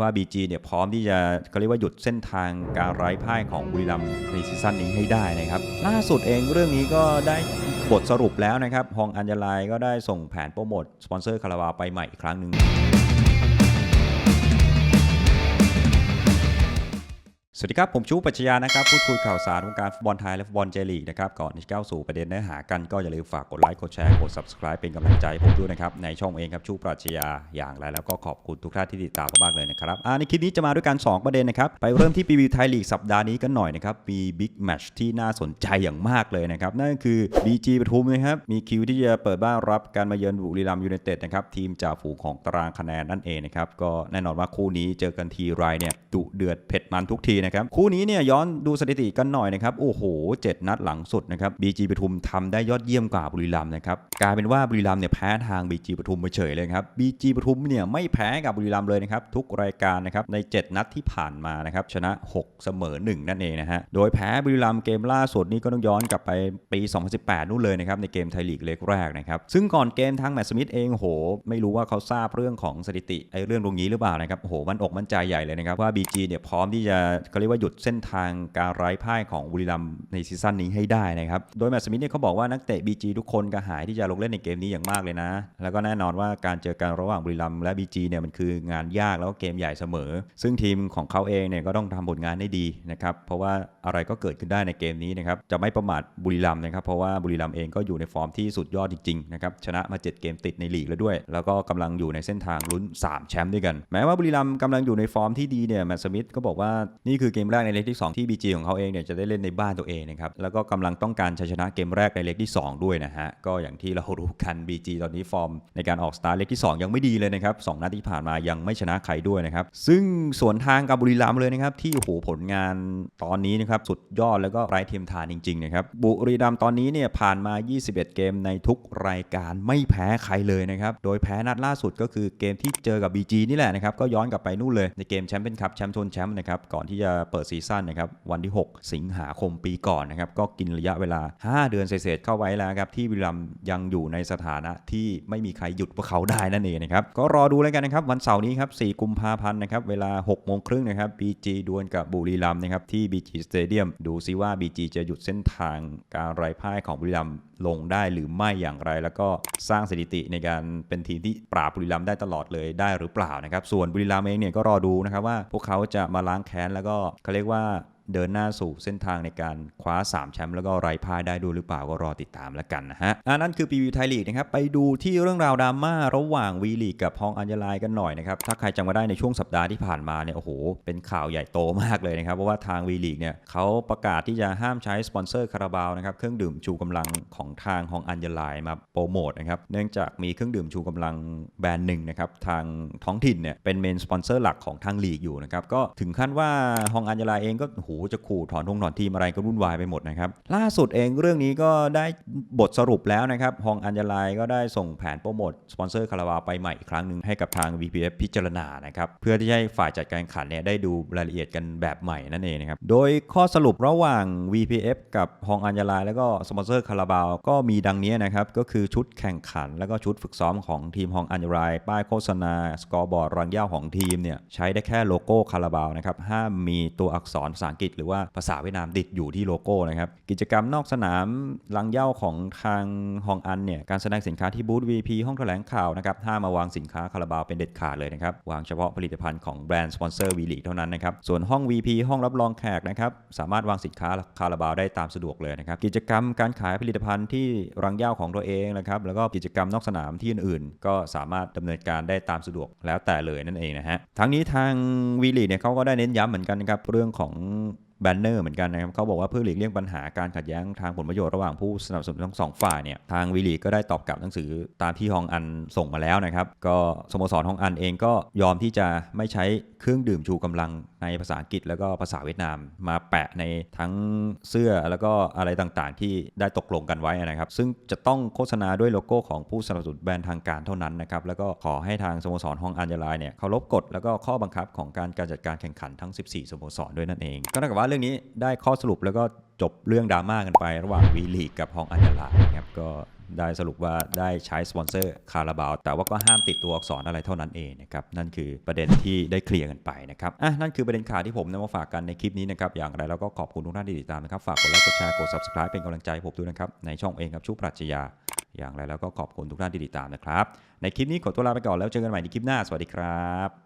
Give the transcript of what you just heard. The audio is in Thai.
ว่า BG เนี่ยพร้อมที่จะเขาเรียกว่าหยุดเส้นทางการไร้พ่ายของบุรีรัมย์ในซีซั่นนี้ให้ได้นะครับ ล่าสุดเองเรื่องนี้ก็ได้บทสรุปแล้วนะครับฮองอัญญาลายก็ได้ส่งแผนโปรโมทสปอนเซอร์คาราวาไปใหม่อีกครั้งหนึ่ง สวัสดีครับ ผมชูปัชญานะครับ พูดคุยข่าวสารวงการฟุตบอลไทยและฟุตบอลเจลีกนะครับ ก่อนที่จะก้าสู่ประเด็นเนื้อหากันก็อย่าลืมฝากกดไลค์กดแชร์กด subscribe เป็นกำลังใจผมด้วยนะครับ ในช่องเองครับชูปัชญาอย่างไรแล้วก็ขอบคุณทุกท่านที่ติดตามมากเลยนะครับในคลิปนี้จะมาด้วยกัน 2 ประเด็นนะครับ ไปเริ่มที่ปีวิวไทยลีกสัปดาห์นี้กันหน่อยนะครับมีบิ๊กแมตช์ที่น่าสนใจอย่างมากเลยนะครับนั่นคือ BG ปทุมนะครับมีคิวที่จะเปิดบ้านรับการมาเยือนบุรีรัมย์ยูไนเต็ดนะครับทีมจ่าฝูงของตารางคะแนนนั่นเองนะครับก็แน่นอนว่าคู่นี้เจอกันทีไรเนี่ยดุเดือดเผ็ดมันทุกทีนะครับคู่นี้เนี่ยย้อนดูสถิติกันหน่อยนะครับโอ้โห 7 นัดหลังสุดนะครับ BG ปทุมทำได้ยอดเยี่ยมกว่าบุรีรัมย์นะครับกลายเป็นว่าบุรีรัมย์เนี่ยแพ้ทาง BG ปทุมไปเฉยเลยครับ BG ปทุมเนี่ยไม่แพ้กับบุรีรัมย์เลยนะครับทุกรายการนะครับใน 7 นัดที่ผ่านมานะครับชนะ 6 เสมอ 1 นั่นเองนะฮะโดยแพ้บุรีรัมย์เกมล่าสุดนี่ก็ต้องย้อนกลับไปปี 2018 นู่นเลยนะครับในเกมไทยลีกเล็กแรกนะครับซึ่งก่อนเกมทางแมตต์สมิธเองโห ไม่รู้ว่าเขาทราบเรื่องของสถิติไอ้เรื่องตรงนี้หรือเปล่านะครับโหมันอกมั่นใจใหญ่เลยนะครับว่า BG เนี่ยพร้อมที่จะเขาเรียกว่าหยุดเส้นทางการไร้พ่ายของบุรีรัมย์ในซีซั่นนี้ให้ได้นะครับ โดยแมตต์สมิธเนี่ยเขาบอกว่านักเตะ BG ทุกคนกระหายที่จะลงเล่นในเกมนี้อย่างมากเลยนะ แล้วก็แน่นอนว่าการเจอกันระหว่างบุรีรัมย์และ BG เนี่ยมันคืองานยากแล้วก็เกมใหญ่เสมอ ซึ่งทีมของเขาเองเนี่ยก็ต้องทำผลงานได้ดีนะครับ เพราะว่าอะไรก็เกิดขึ้นได้ในเกมนี้นะครับ จะไม่ประมาทบุรีรัมย์นะครับ เพราะว่าบุรีรัมย์เองก็อยู่ในฟอร์มที่สุดยอดจริงๆนะครับ ชนะมา 7 เกมติดในลีกแล้วด้วย แล้วก็กำลังอยู่ในเส้นทางลุ้น 3 แชมป์ด้วยกัน แม้ว่าบุรีรัมย์กำลังอยู่ในฟอร์มที่ดีเนี่ยแมตต์สมิธก็บอกว่านี่คือเกมแรกในเล็กที่ 2 ที่ BG ของเขาเองเนี่ยจะได้เล่นในบ้านตัวเองนะครับ แล้วก็กำลังต้องการชัยชนะเกมแรกในเล็กที่ 2 ด้วยนะฮะ ก็อย่างที่เรารู้กัน BG ตอนนี้ฟอร์ม ในการออกสตาร์ทเล็กที่ 2 ยังไม่ดีเลยนะครับสองนัดที่ผ่านมายังไม่ชนะใครด้วยนะครับ ซึ่งสวนทางกับบุรีรัมย์เลยนะครับ ที่โอ้โหผลงานตอนนี้นะครับสุดยอดแล้วก็ไร้เทียมทานจริงๆนะครับบุรีรัมย์ตอนนี้เนี่ยผ่านมา 21 เกมในทุกรายการไม่แพ้ใครเลยนะครับโดยแพ้นัดล่าสุดก็คือเกมที่เจอกับ BG นี่แหละนะครับก็ย้อนกลับไปนู่นเลยในเกมแชมเปี้ยนคัพแชมป์ชนแชมป์นะครับก่อนที่จะะเปิดซีซั่นนะครับวันที่ 6 สิงหาคมปีก่อนนะครับก็กินระยะเวลา 5 เดือนเศษๆเข้าไว้แล้วครับที่บุรีรัมยังอยู่ในสถานะที่ไม่มีใครหยุดพวกเขาได้นั่นเองนะครับก็รอดูแล้วกันนะครับวันเสาร์นี้ครับ 4 กุมภาพันธ์นะครับเวลา 6 โมงครึ่งนะครับ BG ดวลกับบุรีรัมนะครับที่ BG Stadium ดูซิว่า BG จะหยุดเส้นทางการไร้พ่ายของบุรีรัมลงได้หรือไม่อย่างไร แล้วก็สร้างสถิติในการเป็นทีมที่ปราบบุรีรัมได้ตลอดเลยได้หรือเปล่านะครับส่วนบุรีรัมเองเนี่ยก็รอดูนะครับว่าพวกเขาจะมาล้างแค้นแล้วก็เขาเรียกว่า เดินหน้าสู่เส้นทางในการคว้า 3 แชมป์แล้วก็ไร้พ่ายได้ด้วยหรือเปล่าก็รอติดตามแล้วกันนะฮะอันนั้นคือปีวีไทยลีกนะครับไปดูที่เรื่องราวดราม่าระหว่างวีลีกกับฮองอัญญาลายกันหน่อยนะครับถ้าใครจำมาได้ในช่วงสัปดาห์ที่ผ่านมาเนี่ยโอ้โหเป็นข่าวใหญ่โตมากเลยนะครับเพราะว่าทางวีลีกเนี่ยเขาประกาศที่จะห้ามใช้สปอนเซอร์คาราบาวนะครับเครื่องดื่มชูกำลังของทางฮองอัญญาลายมาโปรโมทนะครับเนื่องจากมีเครื่องดื่มชูกำลังแบรนด์หนึ่งนะครับทางท้องถิ่นเนี่ยเป็นเมนสปอนเซอร์หลักของทางลีกอยู่นะครับก็ถึงขั้นว่าฮองอัญญาลายเองก็โอ้โหจะขู่ถอนทงถอนทีมอะไรก็วุ่นวายไปหมดนะครับ ล่าสุดเองเรื่องนี้ก็ได้บทสรุปแล้วนะครับฮองอัญญาลายก็ได้ส่งแผนโปรโมทสปอนเซอร์คาราบาไปใหม่อีกครั้งหนึ่งให้กับทาง VPF พิจารณานะครับเพื่อที่ให้ฝ่ายจัดการขันเนี่ยได้ดูรายละเอียดกันแบบใหม่นั่นเองนะครับโดยข้อสรุประหว่าง VPF กับฮองอัญญาลายแล้วก็สปอนเซอร์คาราบาวก็มีดังนี้นะครับก็คือชุดแข่งขัน แล้วก็ชุดฝึกซ้อมของทีมฮองอัญญาลายป้ายโฆษณาสกอร์บอร์ดรังย่าของทีมเนี่ยใช้ได้แค่โลโก้คาราบาวนะครับห้ามมีตัวอักษรภาษาอังกฤษหรือว่าภาษาเวียดนามติดอยู่ที่โลโก้นะครับ กิจกรรมนอกสนามลังเย่าของทางฮองอันเนี่ย การแสดงสินค้าที่บูธ VP ห้องแถลงข่าวนะครับห้ามมาวางสินค้าคาราบาวเป็นเด็ดขาดเลยนะครับ วางเฉพาะผลิตภัณฑ์ของแบรนด์สปอนเซอร์วีลีเท่านั้นนะครับ ส่วนห้อง VP ห้องรับรองแขกนะครับ สามารถวางสินค้าคาราบาวได้ตามสะดวกเลยนะครับ กิจกรรมการขายผลิตภัณฑ์ที่รังเย่าของตัวเองนะครับ แล้วก็กิจกรรมนอกสนามที่อื่นๆ ก็สามารถดำเนินการได้ตามสะดวกแล้วแต่เลยนั่นเองนะฮะ ทั้งนี้ทางวีลีเนี่ยเขาก็ได้เน้นย้ำเหมือนกันนะครับเรื่องของ แบนเนอร์เหมือนกันนะครับเขาบอกว่าเพื่อหลีกเลี่ยงปัญหาการขัดแย้งทางผลประโยชน์ระหว่างผู้สนับสนุนทั้งสองฝ่ายเนี่ยทางวีลีก็ได้ตอบกลับหนังสือตามที่ฮองอันส่งมาแล้วนะครับก็สโมสรฮองอันเองก็ยอมที่จะไม่ใช้เครื่องดื่มชูกำลังในภาษาอังกฤษแล้วก็ภาษาเวียดนามมาแปะในทั้งเสื้อแล้วก็อะไรต่างๆ ที่ได้ตกลงกันไว้นะครับ ซึ่งจะต้องโฆษณาด้วยโลโก้ของผู้สนับสนุนแบรนด์ทางการเท่านั้นนะครับแล้วก็ขอให้ทางสโมสรฮองอันยาลายเนี่ยเคารพกฎแล้วก็ข้อบังคับของการการจัดการแข่งขันทั้ง 14 สโมสรด้วยนั่นเองก็เท่ากับว่าเรื่องนี้ได้ข้อสรุปแล้วก็จบเรื่องดราม่ากันไประหว่างวีลีกกับฮองอัญญาลานะครับก็ได้สรุปว่าได้ใช้สปอนเซอร์คาราบาว แต่ว่าก็ห้ามติดตัวอักษรอะไรเท่านั้นเองนะครับ นั่นคือประเด็นที่ได้เคลียร์กันไปนะครับ อะ นั่นคือประเด็นข่าวที่ผมนำมาฝากกันในคลิปนี้นะครับ อย่างไรแล้วก็ขอบคุณทุกท่านที่ติดตามนะครับ ฝากกดไลค์ กดแชร์ กด subscribe เป็นกำลังใจให้ผมด้วยนะครับ ในช่องเองครับชูปรัชญา อย่างไรแล้วก็ขอบคุณทุกท่านที่ติดตามนะครับ ในคลิปนี้ขอตัวลาไปก่อนแล้วเจอกันใหม่ในคลิปหน้า สวัสดีครับ